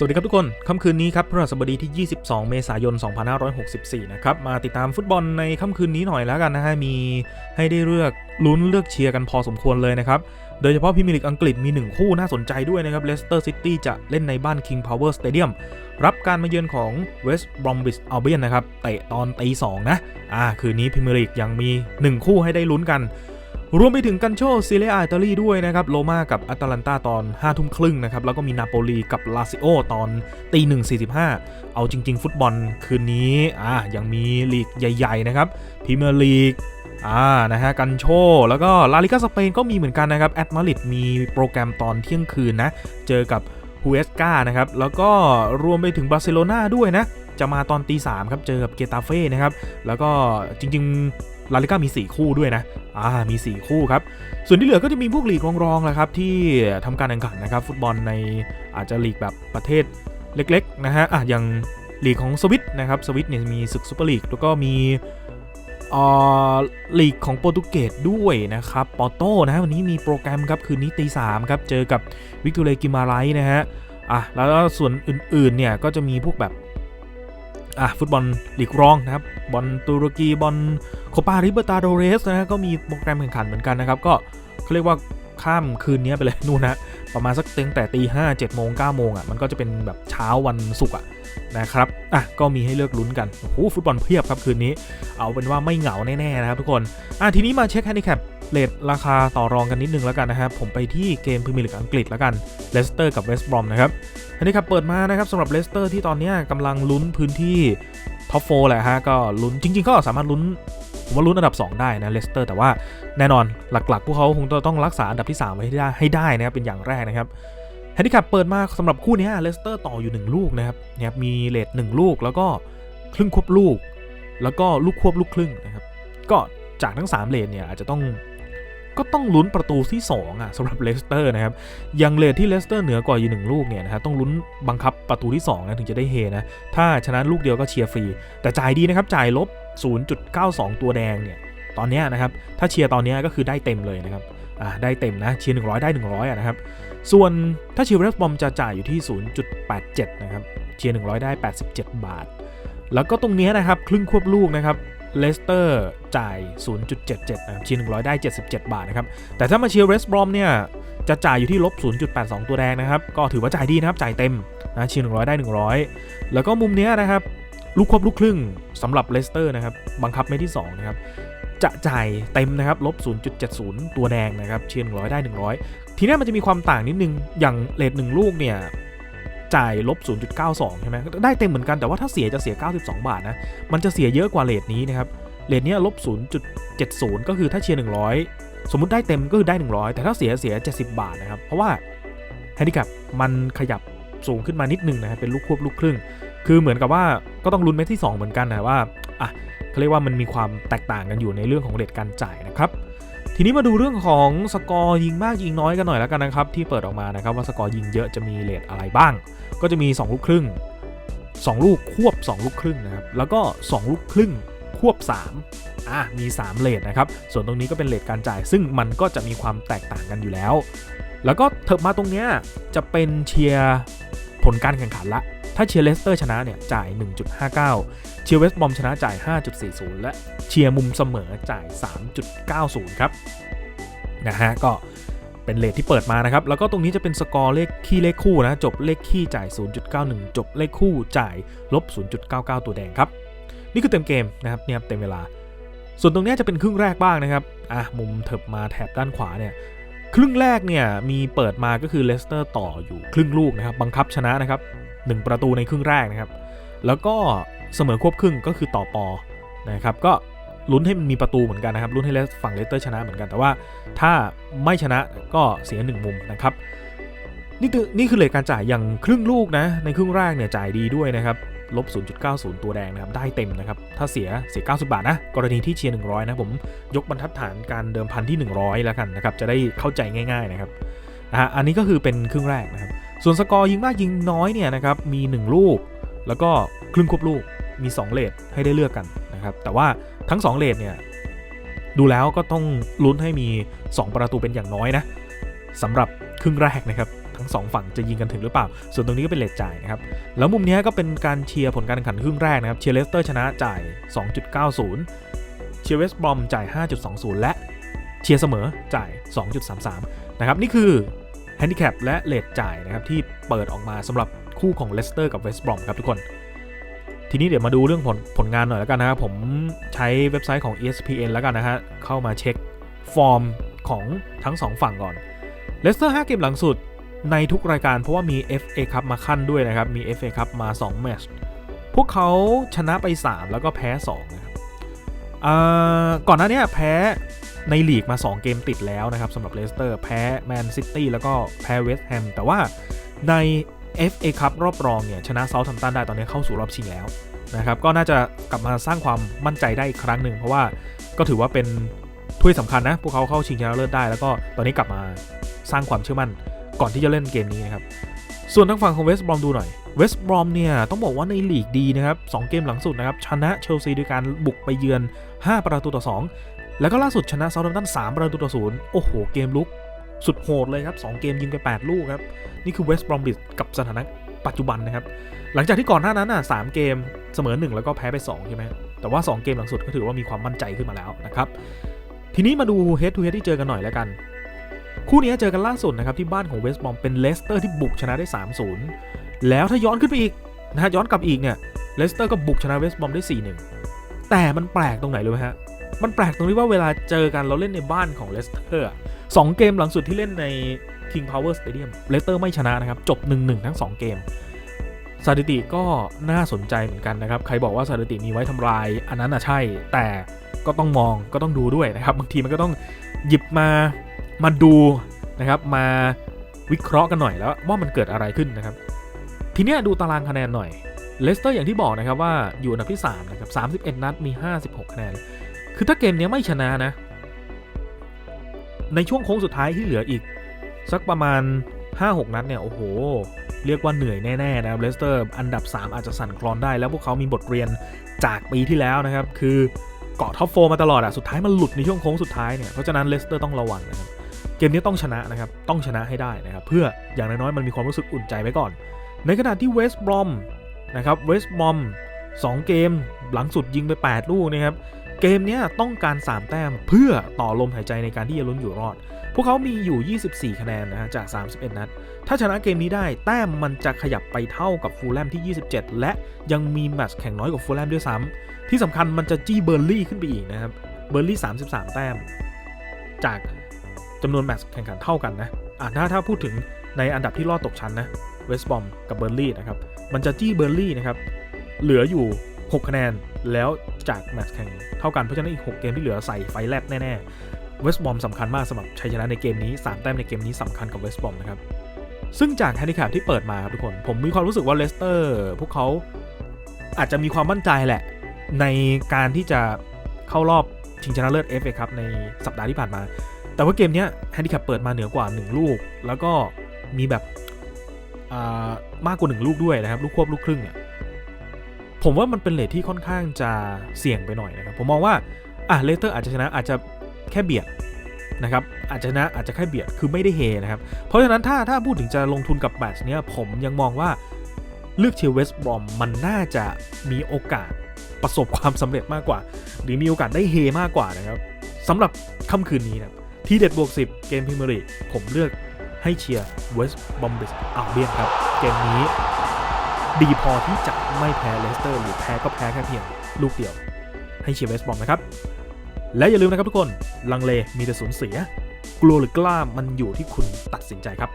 สวัสดีครับทุกคน ค่ำคืนนี้ครับพฤหัสบดีที่ 22 เมษายน 2564 นะครับ มาติดตามฟุตบอลในค่ำคืนนี้หน่อยแล้วกันนะฮะ มีให้ได้เลือกลุ้นเลือกเชียร์กันพอสมควรเลยนะครับ โดยเฉพาะพรีเมียร์ลีกอังกฤษมี 1 คู่น่าสนใจด้วยนะครับเลสเตอร์ซิตี้จะเล่นในบ้าน King Power Stadium รับการมาเยือนของ West Bromwich Albion นะครับเตะตอนตี2นะ อ่า คืนนี้พรีเมียร์ลีกยังมี 1 คู่ให้ได้ลุ้นกัน รวมไปถึงกันโชซีเรียอาอิตาลีด้วยนะครับโรม่ากับอาตาลันตาตอน5ทุ่มครึ่งนะครับ แล้วก็มีนาโปลีกับลาซิโอตอนตีหนึ่งสี่สิบห้าเอาจริง ๆ ฟุตบอลคืนนี้อ่ายังมีลีกใหญ่ ๆ นะครับพรีเมียร์ลีกอ่านะฮะกันโชแล้วก็ลาลิกาสเปนก็มีเหมือนกันนะครับแอตมาริดมีโปรแกรมตอนเที่ยงคืนนะ เจอกับฮูเอสกานะครับ แล้วก็รวมไปถึงบาร์เซโลนาด้วยนะ จะมาตอนตีสามครับ เจอกับเกตาเฟ่นะครับ แล้วก็จริง ๆ ลาลิก้ามี 4 คู่ด้วยนะอ่ามี 4 คู่ครับ ส่วนที่เหลือก็จะมีพวกลีกรองๆแหละครับที่ทำการแข่งขันนะครับฟุตบอลในอาจจะลีกแบบประเทศเล็กๆนะฮะอะอย่างลีกของสวิตนะครับสวิตเนี่ยมีศึกซูเปอร์ลีกแล้วก็มีอ่าลีกของโปรตุเกสด้วยนะครับปอโต้นะฮะวันนี้มีโปรแกรมครับคืนนี้ตีสามครับเจอกับวิกตอเรกิมาไรนะฮะอะแล้วส่วนอื่นๆเนี่ยก็จะมีพวกแบบ อะฟุตบอลลีกรองนะครับบอลตุรกีบอลโคปาริเบตาโดเรสนะฮะก็มีโปรแกรมแข่งขันเหมือนกันนะครับก็เขาเรียกว่าข้ามคืนนี้ไปเลยนู่นนะประมาณสักตั้งแต่ตีห้าเจ็ดโมงเก้าโมงอะมันก็จะเป็นแบบเช้าวันศุกร์อะนะครับอะก็มีให้เลือกลุ้นกันโอ้โหฟุตบอลเพียบครับคืนนี้ เอาเป็นว่าไม่เหงาแน่ๆนะครับทุกคนอะทีนี้มาเช็คแฮนดิแคป เลทราคาต่อรองกันนิดนึงแล้วกันนะครับผมไปที่เกมพรีเมียร์ลีกอังกฤษแล้วกันเลสเตอร์กับเวสต์บรอมนะครับอันนี้ครับเปิดมานะครับสำหรับเลสเตอร์ที่ตอนนี้กำลังลุ้นพื้นที่ท็อปโฟแหละฮะก็ลุ้นจริง ๆ ก็สามารถลุ้นผมว่าลุ้นอันดับ 2 ได้นะเลสเตอร์แต่ว่าแน่นอนหลักๆ พวกเขาคงต้องรักษาอันดับที่ 3 ไว้ให้ได้ให้ได้นะครับเป็นอย่างแรกนะครับแฮนดิแคปเปิดมาสำหรับคู่นี้เลสเตอร์ต่ออยู่ 1 ลูกนะครับเนี่ยมีเลท1ลูกแล้วก็ครึ่งควบลูก แล้วก็ลูกควบลูกครึ่งนะครับก็จากทั้ง 3 เลทเนี่ยอาจจะต้อง ก็ต้องลุ้นประตูที่2อะสำหรับเลสเตอร์นะครับยังเลทที่เลสเตอร์เหนือกว่าอยู่หนึ่งลูกเนี่ยนะฮะต้องลุ้นบังคับประตูที่2นะถึงจะได้เฮนะถ้าชนะลูกเดียวก็เชียร์ฟรี แต่จ่ายดีนะครับจ่ายลบ 0.92 ตัวแดงเนี่ยตอนเนี้ยนะครับถ้าเชียร์ตอนเนี้ยก็คือได้เต็มเลยนะครับอ่าได้เต็มนะเชียร์100 ได้ 100อะนะครับส่วนถ้าเชียร์เวสบอมจะจ่ายอยู่ที่ 0.87 นะครับเชียร์100 ได้ 87 บาท แล้วก็ตรงเนี้ยนะครับครึ่งควบลูกนะครับ เลสเตอร์จ่าย 0.77นะครับเชียร์100 ได้ 77 บาทนะครับ แต่ถ้ามาเชียร์เวสบรอมเนี่ย จะจ่ายอยู่ที่ลบ 0.82 ตัวแดงนะครับ ก็ถือว่าจ่ายดีนะครับ จ่ายเต็มนะเชียร์100 ได้ 100 แล้วก็มุมเนี้ยนะครับ ลูกควบลูกครึ่งสำหรับเลสเตอร์นะครับ บังคับเม็ดที่ 2 นะครับ จะจ่ายเต็มนะครับ ลบ 0.70 ตัวแดงนะครับ เชียร์100 ได้ 100 ทีนี้มันจะมีความต่างนิดนึง อย่างเลท1ลูกเนี่ย จ่ายลบ 0.92 ใช่ไหมได้เต็มเหมือนกันแต่ว่าถ้าเสียจะเสีย 92 บาทนะ มันจะเสียเยอะกว่าเลทนี้นะครับเลทเนี้ยลบ 0.70 ก็คือถ้าเชียร์ 100 สมมุติได้เต็มก็คือได้ 100 แต่ถ้าเสียเสีย 70 บาทนะครับ เพราะว่าแฮนดิแคปมันขยับสูงขึ้นมานิดนึงนะครับเป็นลูกควบลูกครึ่ง คือเหมือนกับว่าก็ต้องลุ้นเม็ดที่ 2 เหมือนกันนะว่าอะเขาเรียกว่ามันมีความแตกต่างกันอยู่ในเรื่องของเลทการจ่ายนะครับ ทีนี้มาดูเรื่องของสกอร์ยิงมากยิงน้อยกันหน่อยแล้วกันนะครับ ที่เปิดออกมานะครับว่าสกอร์ยิงเยอะจะมีเลทอะไรบ้าง ก็จะมี 2 ลูกครึ่ง 2 ลูกควบ 2 ลูกครึ่งนะครับแล้วก็ 2 ลูกครึ่งควบ 3 อะมี 3 เลทนะครับส่วนตรงนี้ก็เป็นเลทการจ่าย ซึ่งมันก็จะมีความแตกต่างกันอยู่แล้ว แล้วก็เถิบมาตรงเนี้ยจะเป็นเชียร์ผลการแข่งขันละ ถ้าเชียร์เลสเตอร์ชนะเนี่ยจ่าย 1.59 เชียร์เวสต์บอมชนะจ่าย 5.40 และเชียร์มุมเสมอจ่าย 3.90 ครับนะฮะก็เป็นเลทที่เปิดมานะครับ แล้วก็ตรงนี้จะเป็นสกอร์เลขขี้เลขคู่นะ จบเลขขี้จ่าย 0.91 จบเลขคู่จ่ายลบ 0.99 ตัวแดงครับ นี่คือเต็มเกมนะครับเนี่ยเต็มเวลา ส่วนตรงนี้จะเป็นครึ่งแรกบ้างนะครับอะมุมเถิบมาแถบด้านขวาเนี่ยครึ่งแรกเนี่ยมีเปิดมาก็คือเลสเตอร์ต่ออยู่ครึ่งลูกนะครับ บังคับชนะนะครับ 1 ประตูในครึ่งแรกนะครับ แล้วก็เสมอควบครึ่งก็คือต่อปอนะครับก็ลุ้นให้มันมีประตูเหมือนกันนะครับลุ้นให้เลสฝั่งเลสเตอร์ชนะเหมือนกัน แต่ว่าถ้าไม่ชนะก็เสีย1มุมนะครับนี่คือนี่คือเลทการจ่ายอย่างครึ่งลูกนะในครึ่งแรกเนี่ยจ่ายดีด้วยนะครับลบ 0.90 ตัวแดงนะครับได้เต็มนะครับถ้าเสียเสีย 90 บาทนะกรณีที่เชียร์ 100 นะผมยกบรรทัดฐานการเดิมพันที่ 100 แล้วกันนะครับจะได้เข้าใจง่าย ๆนะครับ นะฮะอันนี้ก็คือเป็นครึ่งแรกนะครับ ส่วนสกอร์ยิงมากยิงน้อยเนี่ยนะครับมี 1 ลูก แล้วก็ครึ่งควบลูกมี 2 เลทให้ได้เลือกกันนะครับ แต่ว่าทั้ง 2 เลทเนี่ยดูแล้วก็ต้องลุ้นให้มี 2 ประตูเป็นอย่างน้อยนะสำหรับครึ่งแรกนะครับทั้งสองฝั่งจะยิงกันถึงหรือเปล่า ส่วนตรงนี้ก็เป็นเลทจ่ายนะครับ แล้วมุมนี้ก็เป็นการเชียร์ผลการแข่งขันครึ่งแรกนะครับ เชียร์เลสเตอร์ชนะจ่าย 2.90 เชียร์เวสต์บรอมจ่าย 5.20 และเชียร์เสมอจ่าย 2.33 นะครับนี่คือแฮนดิแคปและเลทจ่ายนะครับที่เปิดออกมาสำหรับคู่ของเลสเตอร์กับเวสต์บรอมครับทุกคน ทีนี้เดี๋ยวมาดูเรื่องผลผลงานหน่อยแล้วกันนะครับผมใช้เว็บไซต์ของ ESPN แล้วกันนะฮะเข้ามาเช็คฟอร์มของทั้งสองฝั่งก่อนเลสเตอร์5เกมหลังสุดในทุกรายการเพราะว่ามี FA คัพมาขั้นด้วยนะครับ มี FA คัพมา2แมตช์พวกเขาชนะไป 3 แล้วก็แพ้2นะครับก่อนหน้านี้แพ้ ในลีกมา 2 เกมติดแล้วนะครับสำหรับเลสเตอร์แพ้แมนซิตี้แล้วก็แพ้เวสต์แฮมแต่ว่าใน FA คัพรอบรองเนี่ยชนะเซาท์ทัมตันได้ตอนนี้เข้าสู่รอบชิงแล้วนะครับก็น่าจะกลับมาสร้างความมั่นใจได้อีกครั้งหนึ่ง เพราะว่าก็ถือว่าเป็นถ้วยสำคัญนะ พวกเขาเข้าชิงชนะเลิศได้ แล้วก็ตอนนี้กลับมาสร้างความเชื่อมั่นก่อนที่จะเล่นเกมนี้นะครับ ส่วนทางฝั่งของเวสต์บรอมดูหน่อยเวสต์บรอมเนี่ยต้องบอกว่าในลีกดีนะครับสองเกมหลังสุดนะครับชนะเชลซีด้วยการบุกไปเยือน 5 ประตูต่อ 2 แล้วก็ล่าสุดชนะเซาท์แฮมป์ตัน3ประตูต่อ0โอ้โห เกมลุก สุดโหดเลยครับสองเกมยิงไป 8 ลูกครับ นี่คือเวสต์บรอมบิสกับสถานะปัจจุบันนะครับ หลังจากที่ก่อนหน้านั้นอะสามเกมเสมอ 1 แล้วก็แพ้ไป 2 ใช่ไหมแต่ว่า 2 เกมหลังสุดก็ถือว่ามีความมั่นใจขึ้นมาแล้วนะครับ ทีนี้มาดู head to head ที่เจอกันหน่อยแล้วกัน คู่นี้เจอกันล่าสุดนะครับที่บ้านของเวสต์บรอมเป็นเลสเตอร์ที่บุกชนะได้ 3-0 แล้วถ้าย้อนขึ้นไปอีกนะฮะย้อนกลับอีกเนี่ยเลสเตอร์ก็บุกชนะเวสต์บรอมได้ 4-1 แต่มันแปลกตรงไหนรู้ไหมฮะ มันแปลกตรงที่ว่าเวลาเจอกันเราเล่นในบ้านของเลสเตอร์สองเกมหลังสุดที่เล่นใน King Power Stadium เลสเตอร์ไม่ชนะนะครับ จบ 1-1 ทั้ง 2 เกมสถิติก็น่าสนใจเหมือนกันนะครับ ใครบอกว่าสถิติมีไว้ทำลาย อันนั้นอะใช่ แต่ก็ต้องมองก็ต้องดูด้วยนะครับ บางทีมันก็ต้องหยิบมามาดูนะครับมาวิเคราะห์กันหน่อยแล้วว่ามันเกิดอะไรขึ้นนะครับ ทีนี้ดูตารางคะแนนหน่อยเลสเตอร์อย่างที่บอกนะครับว่าอยู่อันดับที่3นะครับ31 นัดมี 56 คะแนน คือถ้าเกมนี้ไม่ชนะนะ ในช่วงโค้งสุดท้ายที่เหลืออีก สักประมาณ 5-6 นัดเนี่ย โอ้โห เรียกว่าเหนื่อยแน่ๆนะครับเลสเตอร์อันดับ 3 อาจจะสั่นคลอนได้ แล้วพวกเขามีบทเรียนจากปีที่แล้วนะครับ คือเกาะท็อปโฟมาตลอดอะสุดท้ายมันหลุดในช่วงโค้งสุดท้ายเนี่ยเพราะฉะนั้นเลสเตอร์ต้องระวังนะครับเกมนี้ต้องชนะนะครับ ต้องชนะให้ได้นะครับ เพื่ออย่างน้อยๆ มันมีความรู้สึกอุ่นใจไว้ก่อน ในขณะที่เวสต์บรอมนะครับ เวสต์บรอม2เกมหลังสุดยิงไป 8 ลูกนะครับ เกมนี้ต้องการ 3 แต้มเพื่อต่อลมหายใจในการที่จะลุ้นอยู่รอด พวกเขามีอยู่ 24 คะแนนนะฮะจาก 31 นัด ถ้าชนะเกมนี้ได้แต้มมันจะขยับไปเท่ากับฟูลแลมที่ 27 และยังมีแมตช์แข่งน้อยกว่าฟูลแลมด้วยซ้ำที่สำคัญมันจะจี้เบอร์ลี่ขึ้นไปอีกนะครับ เบอร์ลี่ 33 แต้ม จากจำนวนแมตช์แข่งขันเท่ากันนะอะถ้าถ้าพูดถึงในอันดับที่รอดตกชั้นนะเวสต์บอมกับเบอร์ลี่นะครับ มันจะจี้เบอร์ลี่นะครับ เหลืออยู่ 6 คะแนน แล้ว จากแมตช์แข่งเท่ากัน เพราะฉะนั้นอีก 6 เกมที่เหลือใส่ไฟแลบแน่ๆเวสต์บอมสำคัญมากสำหรับชัยชนะในเกมนี้ 3 แต้มในเกมนี้สำคัญกับเวสต์บอมนะครับ ซึ่งจากแฮนดิแคปที่เปิดมาครับทุกคน ผมมีความรู้สึกว่าเลสเตอร์พวกเขาอาจจะมีความมั่นใจแหละ ในการที่จะเข้ารอบชิงชนะเลิศ FA ครับในสัปดาห์ที่ผ่านมา แต่ว่าเกมนี้แฮนดิแคปเปิดมาเหนือกว่า 1 ลูก แล้วก็มีแบบมากกว่า 1 ลูกด้วยนะครับ ลูกควบลูกครึ่งเนี่ย ผมว่ามันเป็นเลทที่ค่อนข้างจะเสี่ยงไปหน่อยนะครับ ผมมองว่าอะเลสเตอร์อาจจะชนะอาจจะแค่เบียดนะครับอาจจะชนะอาจจะแค่เบียดคือไม่ได้เฮนะครับ เพราะฉะนั้นถ้าถ้าพูดถึงจะลงทุนกับแมตช์เนี้ยผมยังมองว่าเลือกเชียร์เวสต์บอมมันน่าจะมีโอกาสประสบความสำเร็จมากกว่า หรือมีโอกาสได้เฮมากกว่านะครับสำหรับค่ำคืนนี้นะทีเด็ดบวก 10 เกมพรีเมียร์ลีผมเลือกให้เชียร์เวสต์บอมบิสอัลเบียนครับ เกมนี้ ดีพอที่จะไม่แพ้เลสเตอร์หรือแพ้ก็แพ้แค่เพียงลูกเดียว ให้เชียร์เวสบอมนะครับ และอย่าลืมนะครับทุกคน ลังเลมีแต่สูญเสีย กลัวหรือกล้ามันอยู่ที่คุณตัดสินใจครับ